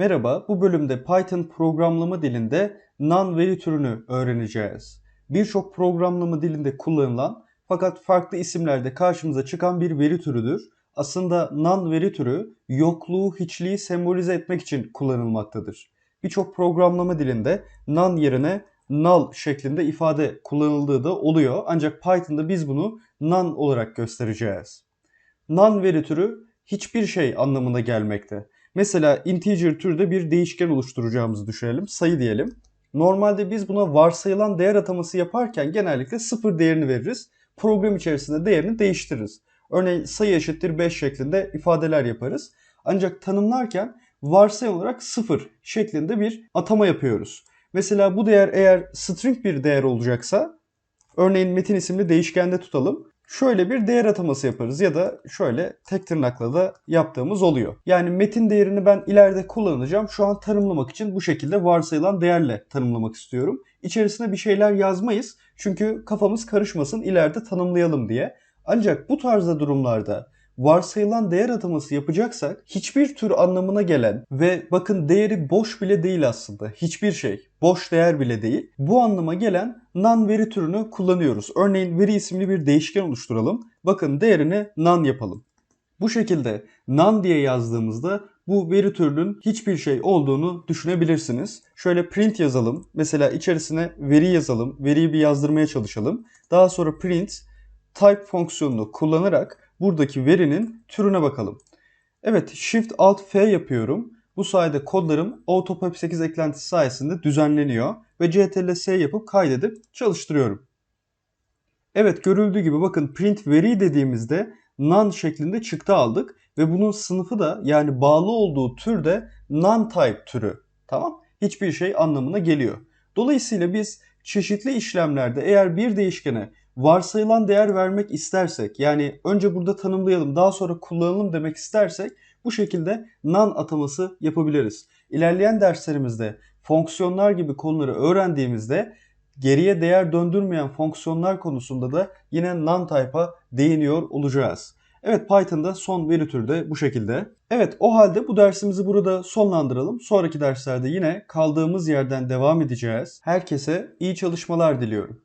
Merhaba, bu bölümde Python programlama dilinde non veri türünü öğreneceğiz. Birçok programlama dilinde kullanılan fakat farklı isimlerde karşımıza çıkan bir veri türüdür. Aslında non veri türü yokluğu, hiçliği sembolize etmek için kullanılmaktadır. Birçok programlama dilinde non yerine null şeklinde ifade kullanıldığı da oluyor. Ancak Python'da biz bunu none olarak göstereceğiz. Non veri türü hiçbir şey anlamına gelmekte. Mesela integer türde bir değişken oluşturacağımızı düşünelim. Sayı diyelim. Normalde biz buna varsayılan değer ataması yaparken genellikle sıfır değerini veririz. Program içerisinde değerini değiştiririz. Örneğin sayı eşittir 5 şeklinde ifadeler yaparız. Ancak tanımlarken varsayım olarak sıfır şeklinde bir atama yapıyoruz. Mesela bu değer eğer string bir değer olacaksa örneğin metin isimli değişkende tutalım şöyle bir değer ataması yaparız ya da şöyle tek tırnakla da yaptığımız oluyor. Yani metin değerini ben ileride kullanacağım. Şu an tanımlamak için bu şekilde varsayılan değerle tanımlamak istiyorum. İçerisine bir şeyler yazmayız. Çünkü kafamız karışmasın ileride tanımlayalım diye. Ancak bu tarzda durumlarda varsayılan değer ataması yapacaksak hiçbir tür anlamına gelen ve bakın değeri boş bile değil aslında. Hiçbir şey. Boş değer bile değil. Bu anlama gelen non veri türünü kullanıyoruz. Örneğin veri isimli bir değişken oluşturalım. Bakın değerini non yapalım. Bu şekilde non diye yazdığımızda bu veri türünün hiçbir şey olduğunu düşünebilirsiniz. Şöyle print yazalım. Mesela içerisine veri yazalım. Veriyi bir yazdırmaya çalışalım. Daha sonra print type fonksiyonunu kullanarak buradaki verinin türüne bakalım. Evet Shift Alt F yapıyorum. Bu sayede kodlarım Autopop 8 eklentisi sayesinde düzenleniyor ve CTRL S yapıp kaydedip çalıştırıyorum. Evet görüldüğü gibi bakın print veri dediğimizde none şeklinde çıktı aldık ve bunun sınıfı da yani bağlı olduğu tür de non-type türü. Tamam? Hiçbir şey anlamına geliyor. Dolayısıyla biz çeşitli işlemlerde eğer bir değişkene varsayılan değer vermek istersek yani önce burada tanımlayalım daha sonra kullanalım demek istersek bu şekilde non ataması yapabiliriz. İlerleyen derslerimizde fonksiyonlar gibi konuları öğrendiğimizde geriye değer döndürmeyen fonksiyonlar konusunda da yine non type'a değiniyor olacağız. Evet Python'da son veri türü de bu şekilde. Evet o halde bu dersimizi burada sonlandıralım. Sonraki derslerde yine kaldığımız yerden devam edeceğiz. Herkese iyi çalışmalar diliyorum.